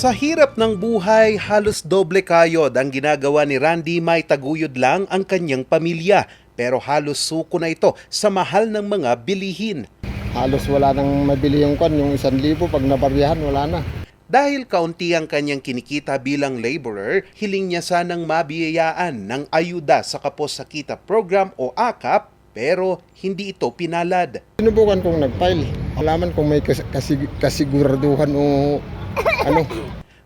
Sa hirap ng buhay, halos doble kayod ang ginagawa ni Randy may taguyod lang ang kanyang pamilya. Pero halos suko na ito sa mahal ng mga bilihin. Halos wala nang mabili yung kwan, yung isang libo pag nababiyahan, wala na. Dahil kaunti ang kanyang kinikita bilang laborer, hiling niya sanang mabiyayaan ng ayuda sa Kapos sa Kita program o AKAP pero hindi ito pinalad. Sinubukan kong nag-file. Alaman kung may kas- kasig- kasiguraduhan o ano.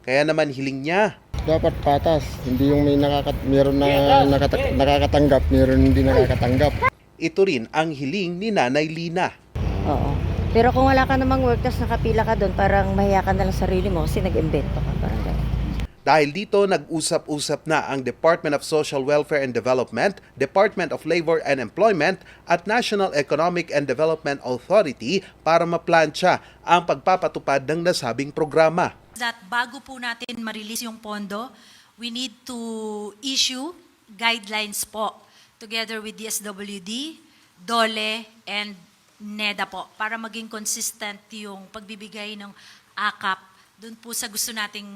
Kaya naman hiling niya, Dapat patas. Hindi yung may nakakat meron na nakata- nakakatanggap, meron hindi nakakatanggap. ito rin ang hiling ni Nanay Lina. Oo. Pero kung wala ka namang work, tapos nakapila ka doon, parang mahiya ka na lang sa sarili mo kasi nag-invento ka. Parang gano'n. Dahil dito, nag-usap-usap na ang Department of Social Welfare and Development, Department of Labor and Employment at National Economic and Development Authority para maplansya ang pagpapatupad ng nasabing programa. that bago po natin ma-release yung pondo, we need to issue guidelines po together with DSWD, DOLE, and NEDA po para maging consistent yung pagbibigay ng AKAP dun po sa gusto nating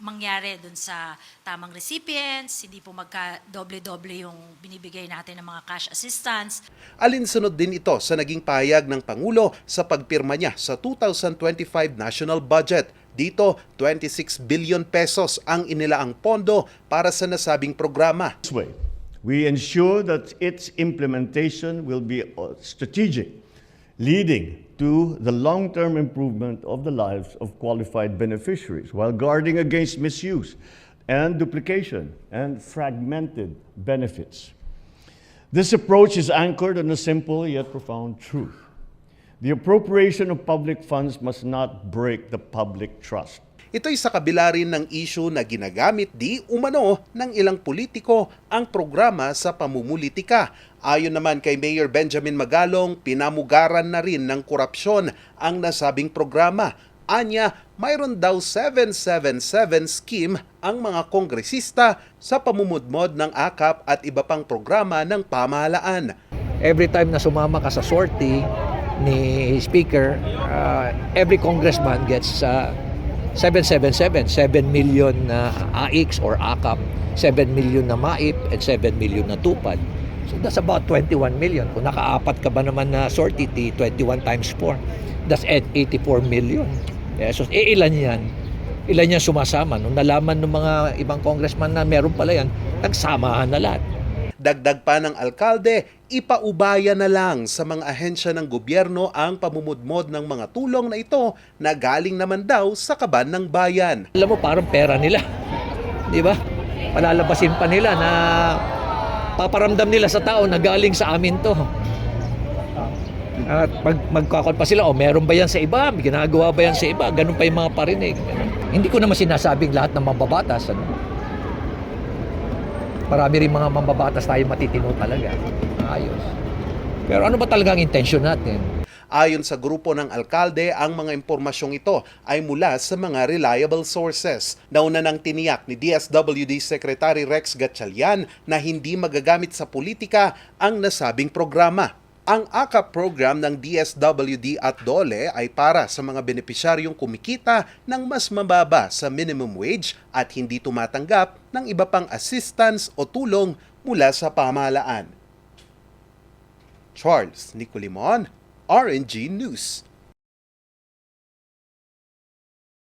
mangyari dun sa tamang recipients, hindi po magka-doble-doble yung binibigay natin ng mga cash assistance. Alinsunod din ito sa naging pahayag ng Pangulo sa pagpirma niya sa 2025 national budget. Dito, 26 billion pesos ang inilaang pondo para sa nasabing programa. This way, we ensure that its implementation will be uh, strategic, leading to the long-term improvement of the lives of qualified beneficiaries while guarding against misuse and duplication and fragmented benefits. This approach is anchored on a simple yet profound truth. The appropriation of public funds must not break the public trust. Ito'y sa kabila rin ng issue na ginagamit di umano ng ilang politiko ang programa sa pamumulitika. Ayon naman kay Mayor Benjamin Magalong, pinamugaran na rin ng korupsyon ang nasabing programa. Anya, mayroon daw 777 scheme ang mga kongresista sa pamumudmod ng AKAP at iba pang programa ng pamahalaan. every time na sumama ka sa sortie ni Speaker, uh, every congressman gets uh, 777, 7 million na AIX or AKAP, 7 million na MAIP, and 7 million na tupad. So that's about 21 million. Kung nakaapat ka ba naman na sortie, di 21 times 4, that's at 84 million. Yeah, so eh, ilan yan? Ilan yan sumasama? Nung nalaman ng mga ibang congressman na meron pala yan, nagsamahan na lahat. Dagdag pa ng alkalde, ipaubaya na lang sa mga ahensya ng gobyerno ang pamumudmod ng mga tulong na ito na galing naman daw sa kaban ng bayan. alam mo parang pera nila. 'Di ba? Palalabasin pa nila na paparamdam nila sa tao na galing sa amin 'to. At pag magkakon pa sila, oh, meron ba yan sa iba? Ginagawa ba yan sa iba? Ganun pa yung mga parinig. Hindi ko naman sinasabing lahat ng mambabatas. Ano? Marami rin mga mambabatas tayo matitino talaga. Ayos. Pero ano ba talaga ang intention natin? Ayon sa grupo ng alkalde, ang mga impormasyong ito ay mula sa mga reliable sources. Nauna nang tiniyak ni DSWD Secretary Rex Gatchalian na hindi magagamit sa politika ang nasabing programa. Ang AKAP program ng DSWD at DOLE ay para sa mga benepisyaryong kumikita ng mas mababa sa minimum wage at hindi tumatanggap ng iba pang assistance o tulong mula sa pamahalaan. Charles Nicolimon, RNG News.